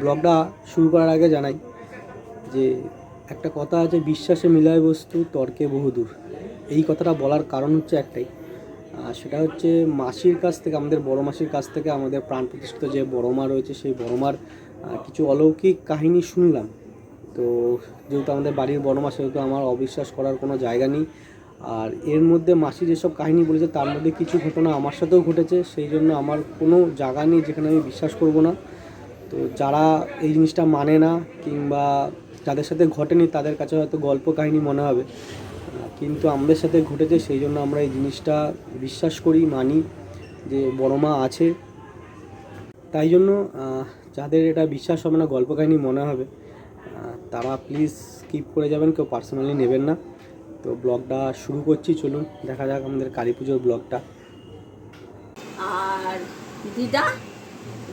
ব্লগটা শুরু করার আগে জানাই যে একটা কথা আছে, বিশ্বাসে মিলায় বস্তু, তর্কে বহুদূর এই কথাটা বলার কারণ হচ্ছে একটাই। সেটা হচ্ছে মাসির কাছ থেকে, আমাদের বড় মাসির কাছ থেকে আমাদের প্রাণ প্রতিষ্ঠিত যে বড় মা রয়েছে, সেই বড় মার কিছু অলৌকিক কাহিনী শুনলাম। তো যেহেতু আমাদের বাড়ির বড় মা, সেহেতু আমার অবিশ্বাস করার কোনো জায়গা নেই। আর এর মধ্যে মাসি যেসব কাহিনী বলেছে, তার মধ্যে কিছু ঘটনা আমার সাথেও ঘটেছে। সেই জন্য আমার কোনো জায়গা নেই যেখানে আমি বিশ্বাস করব না। তো যারা এই জিনিসটা মানে না কিংবা যাদের সাথে ঘটেনি তাদের কাছে হয়তো গল্প কাহিনী মনে হবে। কিন্তু আমাদের সাথে ঘটেছে সেই জন্য আমরা এই জিনিসটা বিশ্বাস করি, মানি যে বড় মা আছে। তাই জন্য যাদের এটা বিশ্বাস হবে না, গল্প কাহিনী মনে হবে তারা প্লিজ স্কিপ করে যাবেন, কেউ পার্সোনালি নেবেন না। তো ব্লগটা শুরু করছি, চলুন দেখা যাক আমাদের কালী পুজোর ব্লগটা। আর দিদা?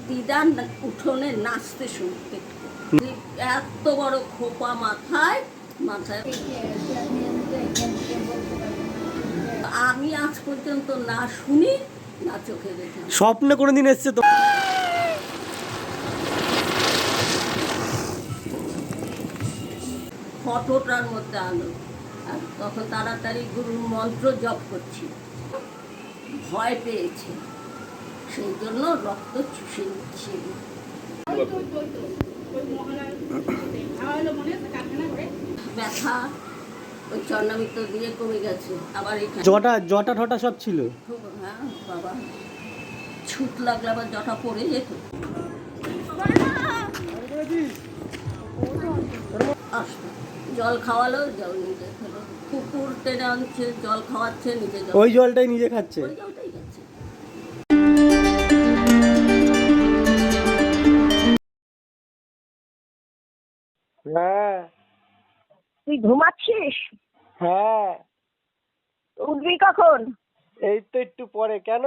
দিদা উঠোনে নাচতে শুনতে এত বড় খোপা মাথায় মাথায় আমি আজ পর্যন্ত না শুনি না চোখে দেখি। স্বপ্নে কোনো দিন এসছে তো। ফটোটার মধ্যে আলো। আর তখন তাড়াতাড়ি গুরুর মন্ত্র জপ করছি। ভয় পেয়েছে। সেই জন্য রক্ত চুষে নিচ্ছে ব্যথা ওই দিয়ে কমে গেছে। আবার এটা জটা জটা ঠটা সব ছিল? হ্যাঁ বাবা। ছুট লাগলে আবার জটা পড়ে যেত। আসতো। জল খাওয়ালো জল নিজে খেলো। কুকুর টেনে আনছে জল খাওয়াচ্ছে নিজে ওই জলটাই নিজে খাচ্ছে? ওই জলটাই হ্যাঁ। তুই ঘুমাচ্ছিস? হ্যাঁ। উঠবি কখন? এই তো একটু পরে কেন?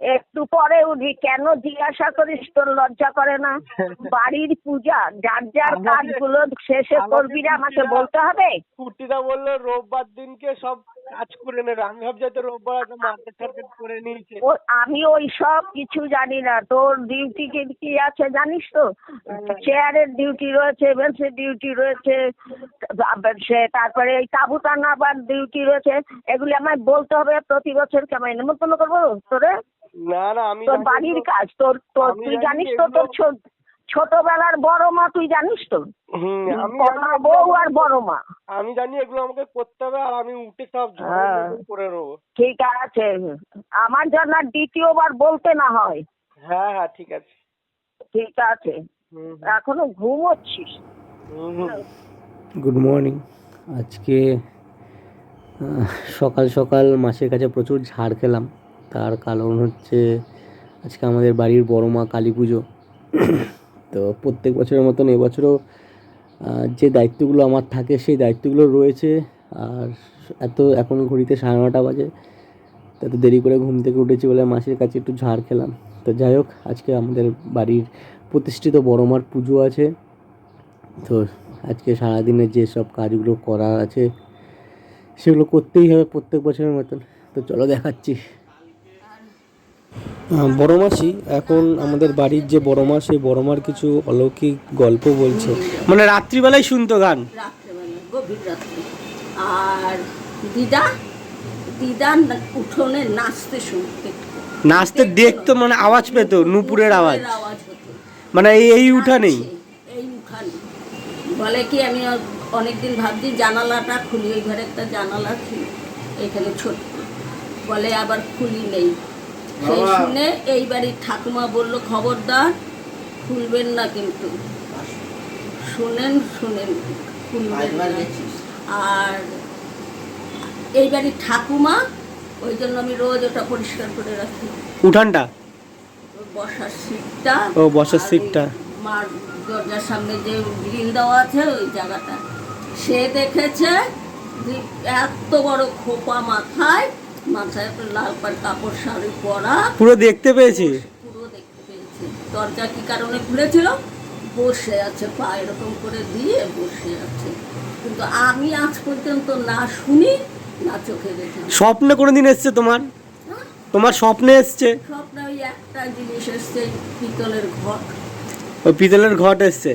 একটু পরে উঠি কেন জিজ্ঞাসা করিস? তোর লজ্জা করে না। বাড়ির পূজা যার যার কাজগুলো শেষে করবি রে আমাকে বলতে হবে? কুটিটা বলল রোববার দিনকে সব কাজ করে নেবে। আমি ভাবছি রোববার মার্কেট টার্কেট করে নিয়েছে। আমি ওই সব কিছু জানি না। তোর ডিউটি কি কি আছে জানিস তো? চেয়ারের ডিউটি রয়েছে বেঞ্চের ডিউটি রয়েছে সে তারপরে এই তাবু টানাবার ডিউটি রয়েছে। এগুলি আমায় বলতে হবে প্রতি বছর কেমন? নিমন্ত্রণ করব তোরে? না না আমি তোর বাড়ির কাজ তোর তোর তুই জানিস তো তোর ছোটবেলার বড় মা তুই জানিস তো? বউ আর বড় মা। আমি জানি এগুলো আমাকে করতে হবে আর আমি উঠে সব ঝড়ের হ্যাঁ। করে নেব ঠিক আছে। আমার জন্য দ্বিতীয়বার বলতে না হয়। হ্যাঁ হ্যাঁ ঠিক আছে। ঠিক আছে। হুম, এখনও ঘুমোচ্ছিস। হুম, হুম। গুড মর্নিং আজকে সকাল সকাল মাসের কাছে প্রচুর ঝাড় খেলাম। তার কারণ হচ্ছে আজকে আমাদের বাড়ির বড় মা কালী পুজো। তো প্রত্যেক বছরের মতন এবছরও যে দায়িত্বগুলো আমার থাকে সেই দায়িত্বগুলো রয়েছে। আর এত এখন ঘড়িতে সাড়ে নটা বাজে এত দেরি করে ঘুম থেকে উঠেছি বলে মাসির কাছে একটু ঝাড় খেলাম। তো যাই হোক, আজকে আমাদের বাড়ির প্রতিষ্ঠিত বড় মার পুজো আছে। তো আজকে সারাদিনের যে সব কাজগুলো করার আছে, সেগুলো করতেই হবে প্রত্যেক বছরের মতন। তো চলো দেখাচ্ছি। বড় মাসি এখন আমাদের বাড়ির যে বড় মা সেই বড় মার কিছু অলৌকিক গল্প বলছে। মানে রাত্রিবেলায় শুনতো গান? আর দিদা দিদা উঠোনে নাচতে শুনতে। নাচতে দেখতো। মানে আওয়াজ পেত নুপুরের আওয়াজ। মানে এই এই উঠানেই এই উঠানে বলে কি আমি অনেকদিন ভাবছি জানালাটা খুলি ওই ঘরে একটা জানালা ছিল এখানে ছোট বলে আবার খুলি নেই। সেই শুনে এই বাড়ির ঠাকুমা বলল খবরদার খুলবেন না কিন্তু। শুনেন শুনেন খুলবেন আর এই বাড়ির ঠাকুমা ওই জন্য আমি রোজ ওটা পরিষ্কার করে রাখি। উঠানটা? বসার সিটটা ও, বসার সিটটা। মার দরজার সামনে যে গ্রিল দেওয়া আছে ওই জায়গাটা। সে দেখেছে এত বড় খোপা মাথায় মাথায় একটা লাল পাড় কাপড় শাড়ি পরা। পুরো দেখতে পেয়েছি। পুরো দেখতে পেয়েছে। দরজা কি কারণে খুলেছিল? বসে আছে পা এরকম করে দিয়ে বসে আছে। কিন্তু আমি আজ পর্যন্ত না শুনি না চোখে দেখি। স্বপ্নে কোনো দিন এসছে তোমার? তোমার স্বপ্নে এসছে? স্বপ্নে ওই একটা জিনিস এসছে পিতলের ঘট। ওই পিতলের ঘট এসছে?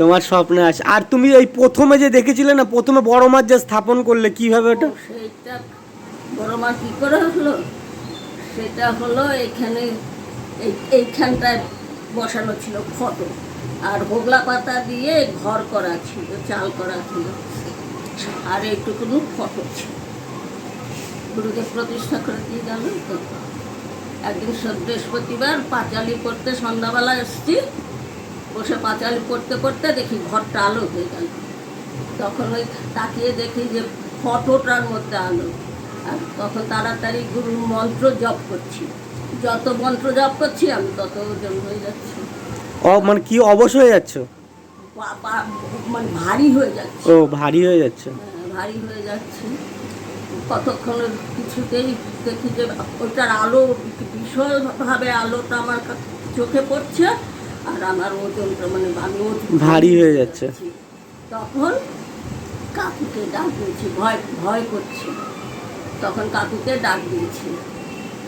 তোমার স্বপ্নে আসে আর তুমি ওই প্রথমে যে দেখেছিলে না প্রথমে বড় মাছ যে স্থাপন করলে কীভাবে ওটা? বড় মা কী করে হলো? সেটা হলো এখানে, এই, এইখানটায় বসানো ছিল ফটো। আর হোগলা পাতা দিয়ে ঘর করা ছিল, চাল করা ছিল। আর এইটুকুনি ফটো ছিল। গুরুদেব প্রতিষ্ঠা করে দিয়ে গেল। তো একদিন বৃহস্পতিবার পাঁচালি পড়তে সন্ধ্যাবেলা এসছি। বসে পাঁচালি পড়তে পড়তে দেখি ঘরটা আলো হয়ে গেল। তখন ওই তাকিয়ে দেখি যে ফটোটার মধ্যে আলো। আর তখন তাড়াতাড়ি গুরুর মন্ত্র জপ করছি। যত মন্ত্র জপ করছি আমি তত ওজন হয়ে যাচ্ছি। ও মানে কি অবশ হয়ে যাচ্ছ? মানে ভারী হয়ে যাচ্ছে। ও ভারী হয়ে যাচ্ছে। হ্যাঁ, ভারী হয়ে যাচ্ছে। কতক্ষণ কিছুতেই দেখি যে ওটার আলো ভীষণভাবে আলোটা আমার চোখে পড়ছে আর আমার ওজনটা মানে আমি ভারী হয়ে যাচ্ছে। তখন কাকুকে ডাক দিয়েছি ভয় ভয় করছে। তখন কাকুকে ডাক দিয়েছি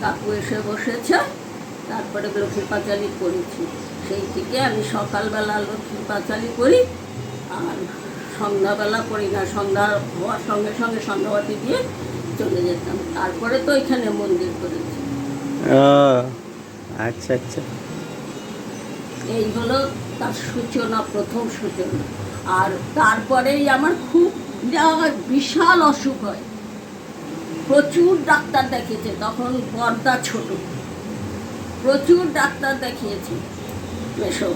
কাকু এসে বসেছে তারপরে লক্ষ্মী পাঁচালি করেছি। সেই থেকে আমি সকালবেলা লক্ষ্মী পাঁচালি করি আর সন্ধ্যাবেলা করি না সন্ধ্যা হওয়ার সঙ্গে সঙ্গে সন্ধ্যাবাতি দিয়ে চলে যেতাম। তারপরে তো এখানে মন্দির করেছি। আচ্ছা আচ্ছা। এই হলো তার সূচনা প্রথম সূচনা। আর তারপরেই আমার খুব বিশাল অসুখ হয়। প্রচুর ডাক্তার দেখিয়েছে তখন পর্দা ছোট। প্রচুর ডাক্তার দেখিয়েছি। এসব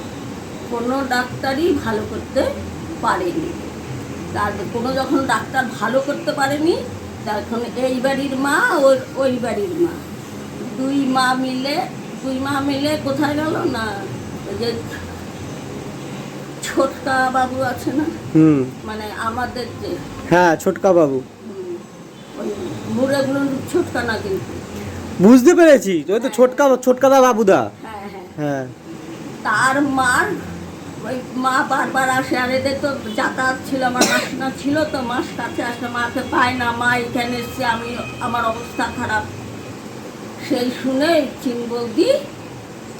কোনো ডাক্তারই ভালো করতে পারেনি। তার কোনো যখন ডাক্তার ভালো করতে পারেনি তখন এই বাড়ির মা ওর ওই বাড়ির মা। দুই মা মিলে দুই মা মিলে কোথায় গেল না? ওই যে ছোটকা বাবু আছে না? মানে আমাদের যে হ্যাঁ ছোটকা বাবু। ওই ছোটকা না কিন্তু। বুঝতে পেরেছি ওই তো ছোটকা ছোটকাদা বাবুদা। হ্যাঁ হ্যাঁ। হ্যাঁ। তার মার ওই মা বারবার আসে আর এদের তো যাতায়াত ছিল আমার মাসনা ছিল তো মাস কাছে আসলে মাকে পায় না মা এখানে এসছে আমি আমার অবস্থা খারাপ। সেই শুনে চিনবৌদি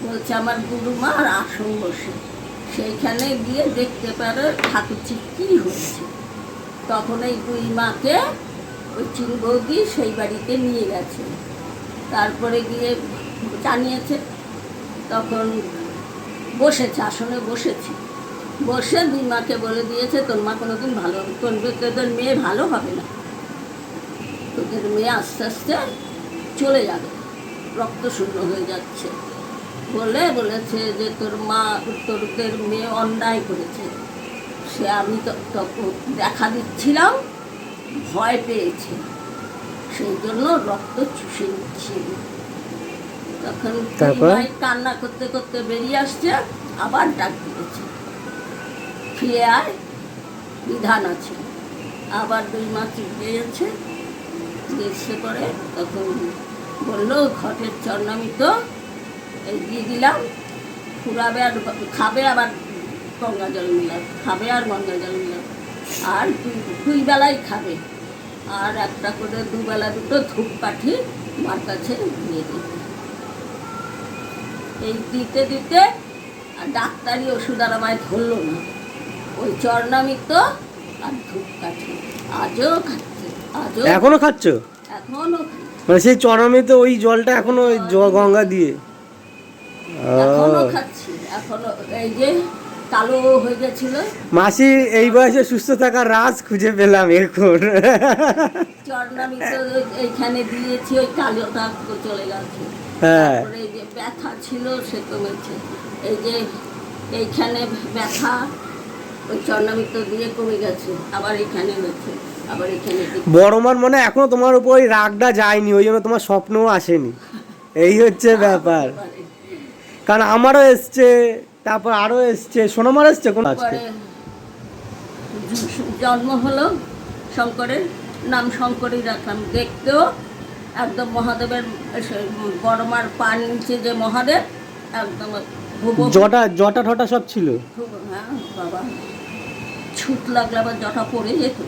বলছে আমার গুরু মা আর আসন বসে। সেইখানে গিয়ে দেখতে পারে ঠাকুরছি কী হয়েছে। তখন এই দুই মাকে ওই চিনবৌদি সেই বাড়িতে নিয়ে গেছে। তারপরে গিয়ে জানিয়েছে, তখন বসেছে, আসনে বসেছে। বসে দুই মাকে বলে দিয়েছে, তোর মা কোনোদিন ভালো করবে, তোদের মেয়ে ভালো হবে না। তোদের মেয়ে আস্তে আস্তে চলে যাবে, রক্ত শূন্য হয়ে যাচ্ছে। বলে বলেছে যে, তোর মা, তোদের মেয়ে অন্যায় করেছে। সে আমি তো তখন দেখা দিচ্ছিলাম ভয় পেয়েছে। সেই জন্য রক্ত চুষে নিচ্ছি। তখন কান্না করতে করতে বেরিয়ে আসছে আবার ডাক দিয়েছে। ফিরে আয় বিধান আছে। আবার দুই মাস গিয়েছে এসে পরে তখন বলল ঘটের চরনামিত এই দিয়ে দিলাম। ফুরাবে আর খাবে আবার গঙ্গা জল মিলাবে খাবে আর গঙ্গা জল মিলাবে। আর দুই দুই বেলায় খাবে। আর একটা করে দুবেলা দুটো ধূপ কাঠি মার কাছে দিয়ে দেবে। এই দিতে দিতে আর ডাক্তারি ওষুধ আর আমায় ধরলো না। ওই চরনামিত আর ধূপকাঠি আজও খাচ্ছে আজও এখনও খাচ্ছ? এখনও মানে সেই চরমেতে ওই জলটা এখনও গঙ্গা দিয়ে? এখনও খাচ্ছি এখনও এই যে কালো হয়ে গেছিল। মাসি এই বয়সে সুস্থ থাকার রাজ খুঁজে পেলাম এখন। চরনামিত এইখানে দিয়েছি ওই কালোটা চলে গেছে। হ্যাঁ। এই যে ব্যথা ছিল সে কমেছে এই যে এইখানে ব্যথা ওই দিয়ে কমে গেছে আবার এখানে হয়েছে আবার এখানে বড় মার মনে এখনও তোমার উপর ওই রাগটা যায়নি ওই জন্য তোমার স্বপ্নও আসেনি। এই হচ্ছে ব্যাপার। কারণ আমারও এসছে তারপর আরও এসছে সোনামার এসছে কোন আজকে জন্ম হলো শঙ্করের নাম শঙ্করই রাখলাম। দেখতেও একদম মহাদেবের বড়মার পার নিচে যে মহাদেব একদম জটা জটা ঠটা সব ছিল? হ্যাঁ বাবা। ছুট লাগলে আবার জটা পড়ে যেত।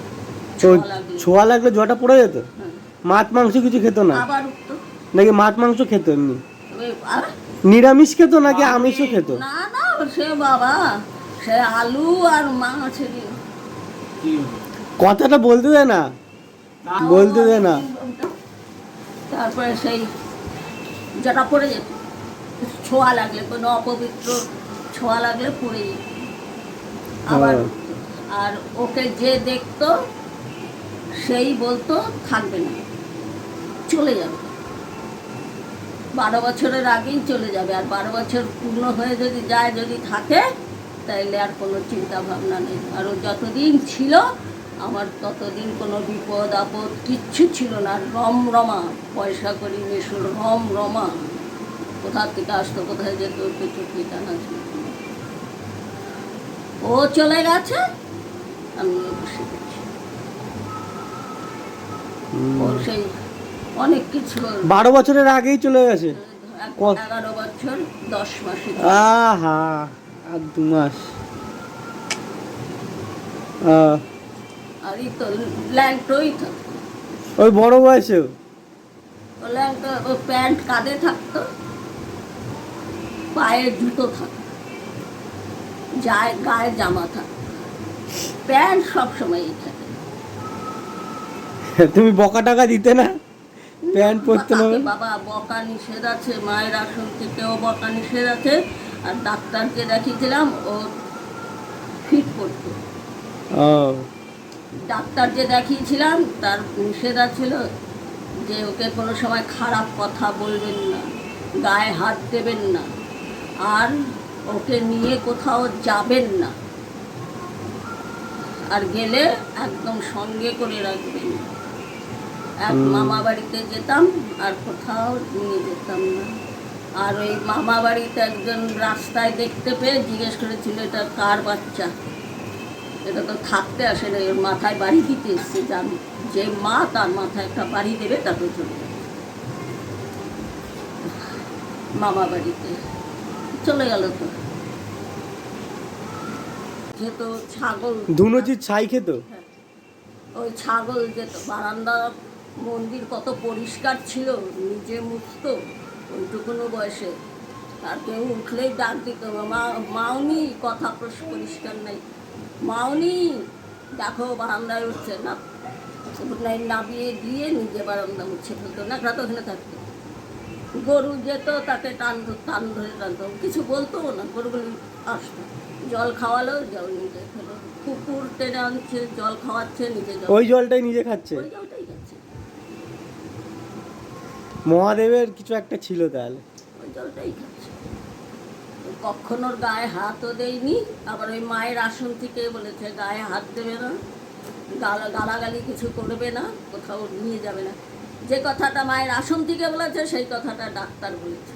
ছোঁয়া লাগলে। জটা পড়ে যেত? হ্যাঁ। মাছ মাংস কিছু খেত না? আবার নাকি মাছ মাংস খেত এমনি? নিরামিষ খেত নাকি আমিষও খেত? না না সে বাবা সে আলু আর মাছের কথাটা বলতে দে না। বলতে দে না। তারপরে সেই যেটা পড়ে যেত ছোঁয়া লাগলে কোনো অপবিত্র ছোঁয়া লাগলে পড়ে যেত। আবার আর ওকে যে দেখতো সেই বলতো থাকবে না। চলে যাবে। বারো বছরের আগেই চলে যাবে। আর বারো বছর পূর্ণ হয়ে যদি যায় যদি থাকে তাইলে আর কোনো চিন্তা ভাবনা নেই। আর ও যতদিন ছিল আমার ততদিন কোনো বিপদ আপদ কিচ্ছু ছিল না। রমরমা পয়সা করি মেশুর রম রমা। কোথা থেকে আসতো কোথায় যেত কিছু ঠিকানা ছিল ও চলে গেছে আমি বসে গেছি। ও সেই অনেক কিছু। বারো বছরের আগেই চলে গেছে? এগারো বছর দশ মাসে আহা আর দু মাস। আর এই তো ল্যাংটোই থাকতো ওই বড় বয়সেও ও ল্যাংটো ও প্যান্ট কাঁধে থাকতো পায়ে জুতো থাকতো যায় গায়ে জামা থাকতো। প্যান্ট সবসময় থাকে। তুমি বকা টাকা দিতে না? প্যান্ট পরতে তাকে বাবা বকা নিষেধ আছে মায়ের আসন থেকেও বকা নিষেধ আছে। আর ডাক্তারকে দেখিয়েছিলাম ও ফিট পড়তো ও। ডাক্তার যে দেখিয়েছিলাম তার নিষেধা ছিল যে ওকে কোনো সময় খারাপ কথা বলবেন না গায়ে হাত দেবেন না আর ওকে নিয়ে কোথাও যাবেন না। আর গেলে একদম সঙ্গে করে রাখবেন। এক মামা বাড়িতে যেতাম আর কোথাও নিয়ে যেতাম না। আর ওই মামা বাড়িতে একজন রাস্তায় দেখতে পেয়ে জিজ্ঞেস করেছিল এটা কার বাচ্চা? এটা তো থাকতে আসে না এর মাথায় বাড়ি দিতে এসছে যান যে মা তার মাথায় একটা বাড়ি দেবে তাকে চলে যাবে মামা বাড়িতে চলে গেল তো। যেহেতু ছাগল ধুনুচির ছাই খেত? ওই ছাগল যেত বারান্দা মন্দির কত পরিষ্কার ছিল নিজে মুছতো ওইটুকুনো বয়সে। আর কেউ উঠলেই ডাক দিত মা মাউনি কথা পরিষ্কার নেই। মাউনি দেখো বারান্দায় উঠছে। না নামিয়ে দিয়ে নিজে বারান্দা উঠছে ফেলতো। না তো ওখানে থাকতো গরু যেত তাকে টান টান ধরে টানতো। কিছু বলতো না গরুগুলি আসতো। জল খাওয়ালো জল নিজে খেলো। কুকুর টেনে আনছে জল খাওয়াচ্ছে নিজে ওই জলটাই নিজে খাচ্ছে? ওই জলটাই খাচ্ছে মহাদেবের কিছু একটা ছিল তাহলে। ওই জলটাই খাচ্ছে। কখনো গায়ে হাতও দেয়নি আবার ওই মায়ের আসন থেকে বলেছে গায়ে হাত দেবে না গালা গালাগালি কিছু করবে না কোথাও নিয়ে যাবে না। যে কথাটা মায়ের আসন থেকে বলেছে সেই কথাটা ডাক্তার বলেছে।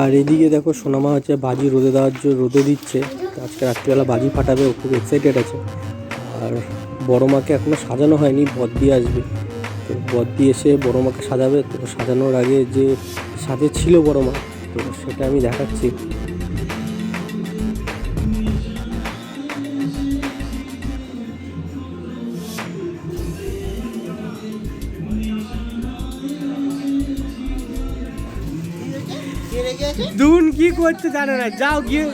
আর এদিকে দেখো সোনামা হচ্ছে বাজি রোদে দেওয়ার জন্য রোদে দিচ্ছে। আজকে রাত্রিবেলা বাজি ফাটাবে, ও খুব এক্সাইটেড আছে। আর বড় মাকে এখনও সাজানো হয়নি বদ দিয়ে আসবে। তো দিয়ে এসে বড় মাকে সাজাবে, তো সাজানোর আগে যে সাজে ছিল বড় মা, তো সেটা আমি দেখাচ্ছি। দুন কি করছে জানে না, যাও গিয়ে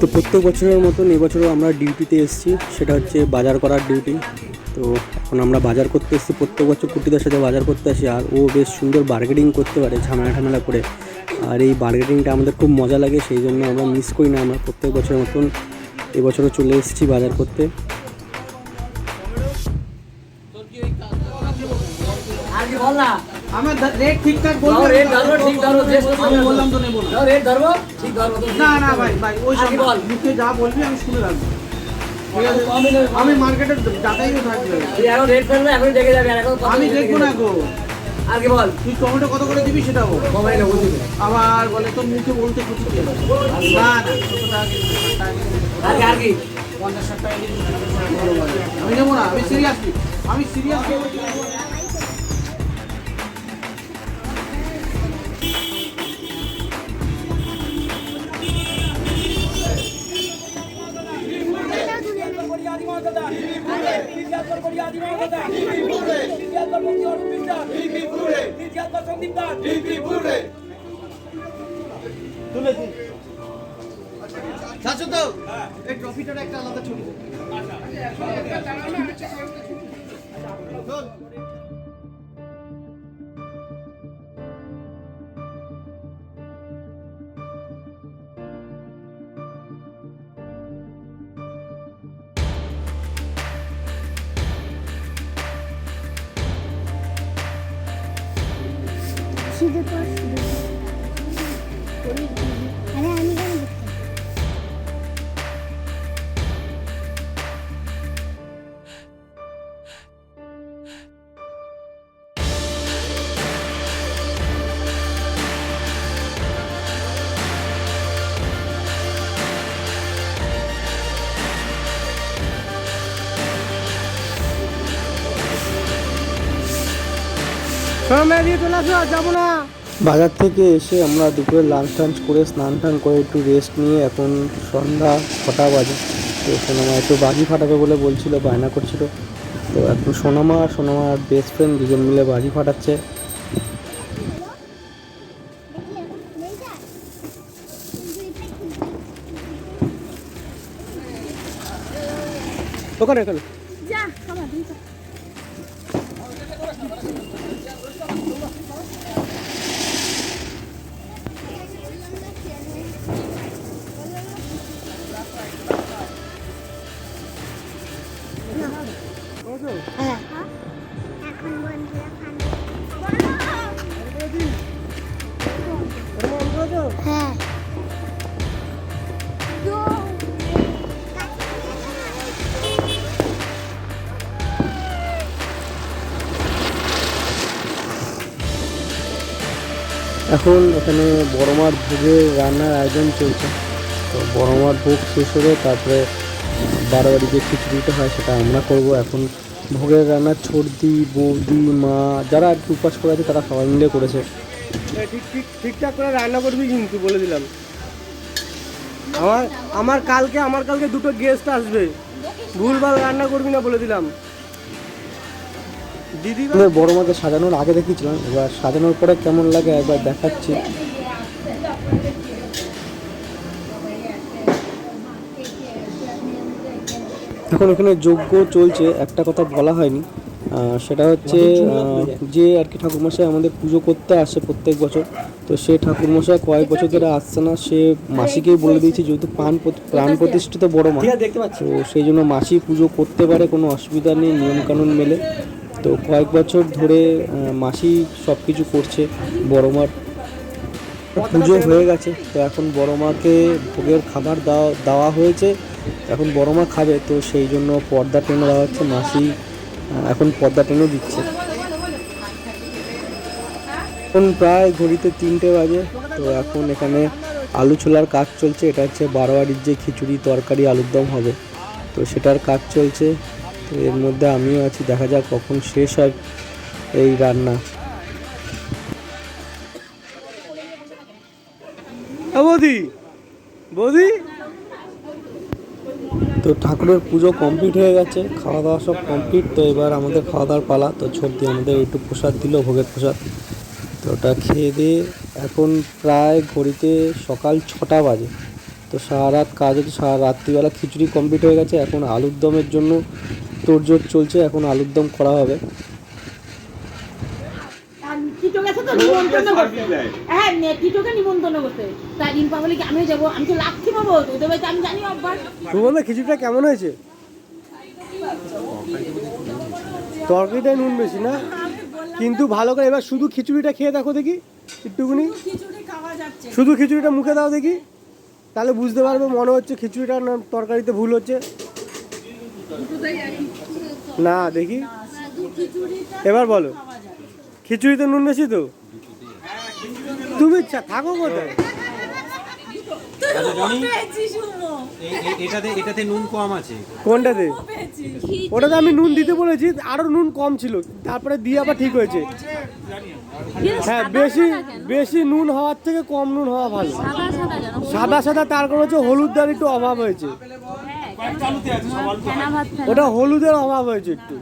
তো প্রত্যেক বছরের মতন এবছরও আমরা ডিউটিতে এসেছি, সেটা হচ্ছে বাজার করার ডিউটি। তো এখন আমরা বাজার করতে এসেছি, প্রত্যেক বছর কুটিদের সাথে বাজার করতে আসি, আর ও বেশ সুন্দর বার্গেনিং করতে পারে, ঝামেলা ঠামেলা করে। আর এই বার্গেনিংটা আমাদের খুব মজা লাগে, সেই জন্য আমরা মিস করি না আমরা। প্রত্যেক বছরের মতন এবছরও চলে এসেছি বাজার করতে। আমার রেট ঠিকঠাক রেট ধরো ঠিক ধরো আমি বললাম তো নেব না রেট ঠিক না না ভাই ভাই ওই সব বল। মুখে যা বলবি আমি শুনে রাখব। আমি। মার্কেটে থাকবে। এখন রেট ফেলবে এখন দেখে যাবে এখন আমি দেখব না গো। আগে বল? তুই টমেটো কত করে দিবি সেটা বল। আবার বলে তোর মুখে বলতে কিছু না আগে পঞ্চাশ ষাট টাকা। আমি নেব না আমি সিরিয়াসলি আমি সিরিয়াসলি করি বিশ্বাস সন্দীপ দাস এই ট্রফিটার একটা আলাদা ছবি। চল। শুধু পর শুধু আরে বাজার থেকে এসে আমরা দুপুরে লাঞ্চ টাঞ্চ করে স্নান টান করে একটু রেস্ট নিয়ে এখন সন্ধ্যা ছটা বাজে। তো সোনামা একটু বাজি ফাটাবে বলে বলছিল বায়না করছিল। তো এখন সোনামা আর সোনামার বেস্ট ফ্রেন্ড দুজন মিলে বাজি ফাটাচ্ছে। এখন ওখানে ওখানে। হ্যাঁ। এখন এখানে বড় মার ভোগের রান্নার আয়োজন চলছে। তো বড় মার ভোগ শেষ হলে তারপরে বারোবারি যে খিচুড়িটা হয়, সেটা আমরা করব। এখন ভোগের রান্না ছর্দি বৌদি, মা, যারা আর কি উপাস করে আছে তারা সবাই মিলে করেছে। ঠিক ঠিক, ঠিকঠাক করে রান্না করবি কিন্তু, বলে দিলাম। আমার আমার কালকে আমার কালকে দুটো গেস্ট আসবে। ভুলভাল রান্না করবি না, বলে দিলাম। দিদি বড় মাকে সাজানোর আগে দেখিয়েছিলাম এবার সাজানোর পরে কেমন লাগে একবার দেখাচ্ছি। এখন এখানে যজ্ঞ চলছে, একটা কথা বলা হয়নি। সেটা হচ্ছে যে আর কি ঠাকুরমশাই আমাদের পুজো করতে আসে প্রত্যেক বছর তো সে ঠাকুরমশাই কয়েক বছর ধরে আসছে না সে মাসিকেই বলে দিয়েছে যেহেতু প্রাণ প্রাণ প্রতিষ্ঠিত বড় মা। তো সেই জন্য মাসি পুজো করতে পারে কোনো অসুবিধা নেই নিয়মকানুন মেলে। তো কয়েক বছর ধরে মাসি সব কিছু করছে বড় মার। পুজো হয়ে গেছে তো এখন বড় মাকে ভোগের খাবার দেওয়া দেওয়া হয়েছে এখন বড় মা খাবে তো সেই জন্য পর্দা টেনে দেওয়া হচ্ছে মাসি। এখন পর্দা টেনে দিচ্ছে। এখন প্রায় ঘড়িতে তিনটে বাজে, তো এখন এখানে আলু ছোলার কাজ চলছে। এটা হচ্ছে বারোয়ারির যে খিচুড়ি, তরকারি, আলুর দম হবে। তো সেটার কাজ চলছে। তো এর মধ্যে আমিও আছি। দেখা যাক কখন শেষ হয় এই রান্না। বৌদি। বৌদি? তো ঠাকুরের পুজো কমপ্লিট হয়ে গেছে খাওয়া দাওয়া সব কমপ্লিট তো এবার আমাদের খাওয়া দাওয়ার পালা, তো ছোট দিয়ে আমাদের একটু প্রসাদ দিল, ভোগের প্রসাদ। তো ওটা খেয়ে দিয়ে এখন প্রায় ঘড়িতে সকাল ছটা বাজে। তো সারা রাত কাজ হচ্ছে, সারা রাত্রিবেলা খিচুড়ি কমপ্লিট হয়ে গেছে, এখন আলুর দমের জন্য তোড়জোড় চলছে, এখন আলুর দম করা হবে। গেছে তো নিমন্ত্রণ করতে হ্যাঁ টিটোকে নিমন্ত্রণ করতে তাই রিম্পা বলে কি আমিও যাব আমি তো লাক্ষি পাবো তো ওদের বাড়িতে আমি জানি অভ্যাস সুগন্ধা খিচুড়িটা কেমন হয়েছে? তরকারিটাই নুন বেশি না? কিন্তু ভালো করে এবার শুধু খিচুড়িটা খেয়ে দেখো দেখি একটুকুনি শুধু খিচুড়িটা মুখে দাও দেখি তাহলে বুঝতে পারবে মনে হচ্ছে খিচুড়িটা না তরকারিতে ভুল হচ্ছে। না দেখি। এবার বলো। খিচুড়িতে নুন বেশি তো? তুমি চা- থাকো কোথায়? এটাতে এটাতে নুন কম আছে। কোনটাতে? ওটাতে আমি নুন দিতে বলেছি আরও নুন কম ছিল। তারপরে দিয়ে আবার ঠিক হয়েছে। হ্যাঁ বেশি বেশি নুন হওয়ার থেকে কম নুন হওয়া ভালো। সাদা সাদা তার কারণ হচ্ছে হলুদ দার একটু অভাব হয়েছে। ফেনা ওটা হলুদের অভাব হয়েছে একটু।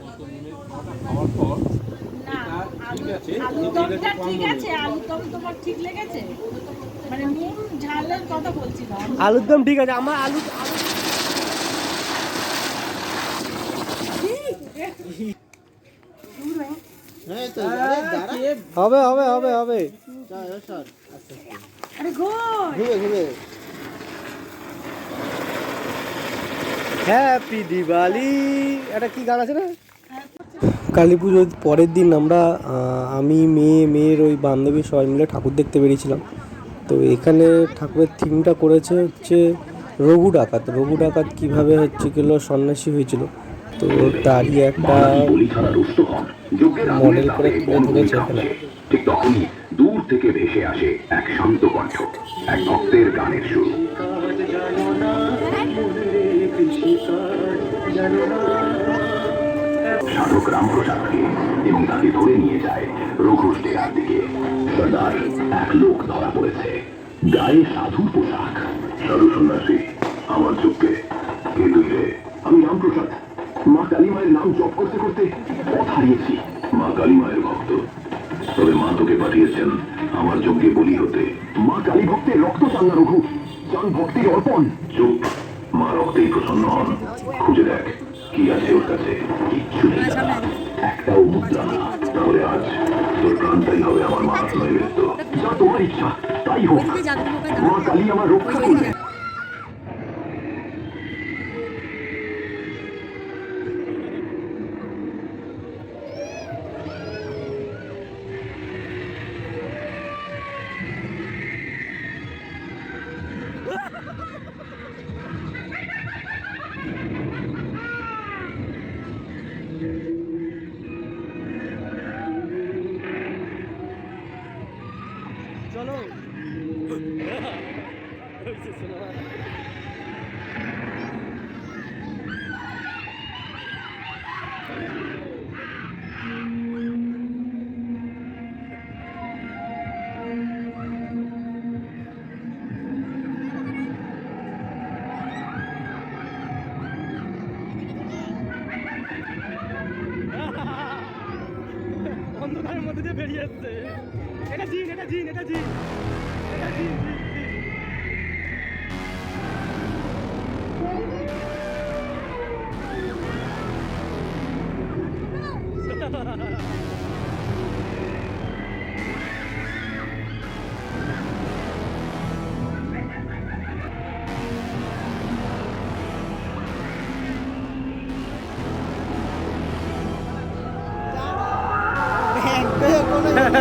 আলুদমটা ঠিক আছে আলুদম তোমার ঠিক লেগেছে? মানে নুন ঝালের কথা বলছিলাম আলুর দম ঠিক আছে আমার আলু হ্যাঁ হবে হবে হবে হবে। যা, যা, সর। আরে গো ঘুরে ঘুরে। হ্যাপি দিওয়ালি একটা কি গান আছে না? কালী পুজোর পরের দিন আমরা আমি মেয়ে মেয়ের ওই বান্ধবী সবাই মিলে ঠাকুর দেখতে বেরিয়েছিলাম। তো এখানে ঠাকুরের থিমটা করেছে হচ্ছে রঘু ডাকাত। রঘু ডাকাত কীভাবে হচ্ছে গেলো সন্ন্যাসী হয়েছিল। তো তারই একটা মডেল করে তুলে ধরেছে এখানে। ঠিক তখনই দূর থেকে ভেসে আসে এক শান্ত কণ্ঠ এক ভক্তের গানের সুর। সাধক রামপ্রসাদকে এবং তাকে ধরে নিয়ে যায় রঘুর ডেরার দিকে। সর্দার এক লোক ধরা পড়েছে। গায়ে সাধুর পোশাক। সাধু সন্ন্যাসী, আমার চোখকে কে তুই রে আমি মা কালী নাম জপ করতে করতে পথ হারিয়েছি। মা কালী মায়ের ভক্ত। তবে মা তোকে পাঠিয়েছেন আমার যজ্ঞে বলি হতে। মা কালী ভক্তের রক্ত চান না রঘু। চান ভক্তির অর্পণ। চুপ। মা রক্তেই প্রসন্ন হন। খুঁজে দেখ। কি আছে ওর কাছে? কিচ্ছু নেই। একটাও মুদ্রা তাহলে আজ তোর প্রাণটাই হবে আমার মা নৈবেদ্য যা তোমার ইচ্ছা তাই হোক। মা কালী আমার রক্ষা করবে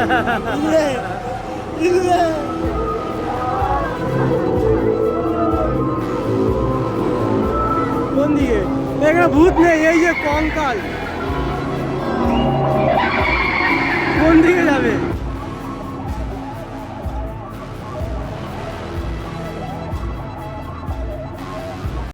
ইলে, ইলে। কোন দিকে এখানে ভূত নেই এই যে কঙ্কাল কোন দিকে যাবে